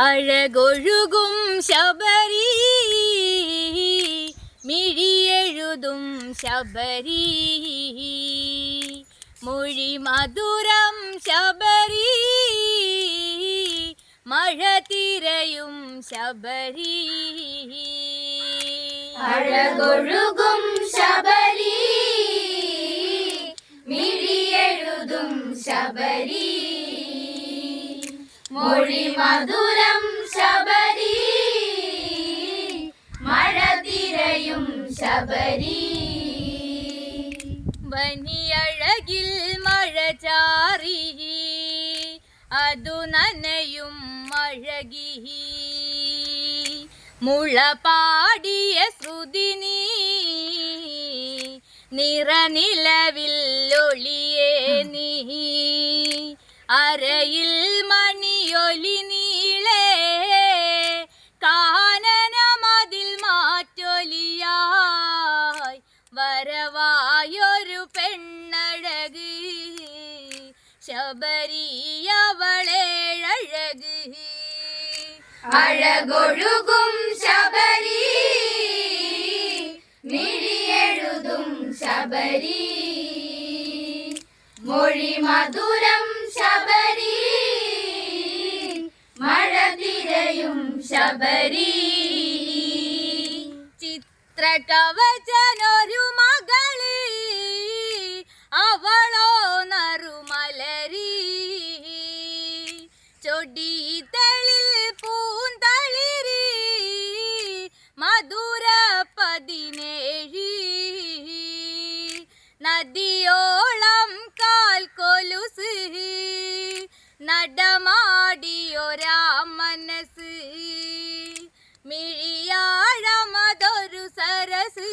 അഴകൊഴുകും ശബരി മിഴിയെഴുതും ശബരി. മൊഴി മധുരം ശബരി മഴ തിരയും ശബരി. അഴകൊഴുകും ശബരി മിഴിയെഴുതും ശബരി. മൊഴി മധുരം ശബരി. മഴ തിരയും ശബരി. വനിയഴകിൽ മഴ ചാറി. അതു നനയും മഴകി. മുള പാടിയ ശ്രുതി നീ. നിറനിലവിൽ ഒളിയേ നീ. അരയിൽ ശബരിയവളേഴഴക്. അഴകൊഴുകും ശബരി മിഴിയെഴുതും ശബരി. മൊഴി മധുരം ശബരി മഴ തിരയും ശബരി. ചിത്രകവചനൊരു ചൊടിതളിൽ പൂന്തളിരി മധുര പതിനേഴി. നദിയോളം കാൽ കൊലുസ് നടമാടിയൊരാ മനസ്സ് മിഴിയാഴമതൊരു സരസ്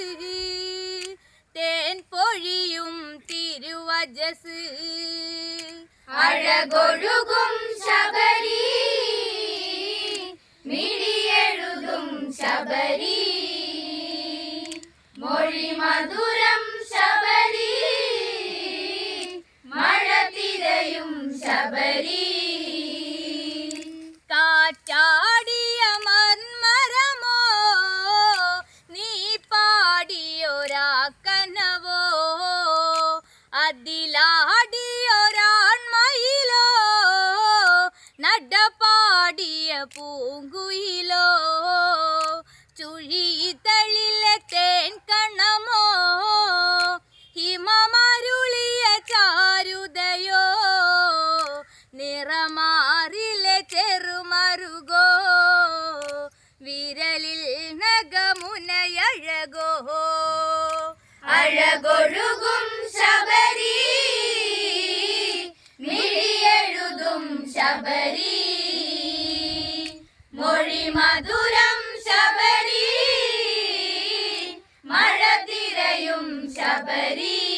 തേൻ പൊഴിയും തിരുവജസ്. അഴകൊഴുകും ശബരി മിഴിയെഴുതും ശബരി. പൂങ്കുയിലോ ചുഴിതളിലെ തേൻ കണമോ ഹിമമരുളിയ ചാരുതയോ നിറമാറിലെ ചെറുമറുകോ വിരലിൽ നഗമുനയഴകോ. അഴകൊഴുകും ശബരി മിഴിയെഴുതും ശബരി. മൊഴി മധുരം ശബരി മഴ തിരയും ശബരി.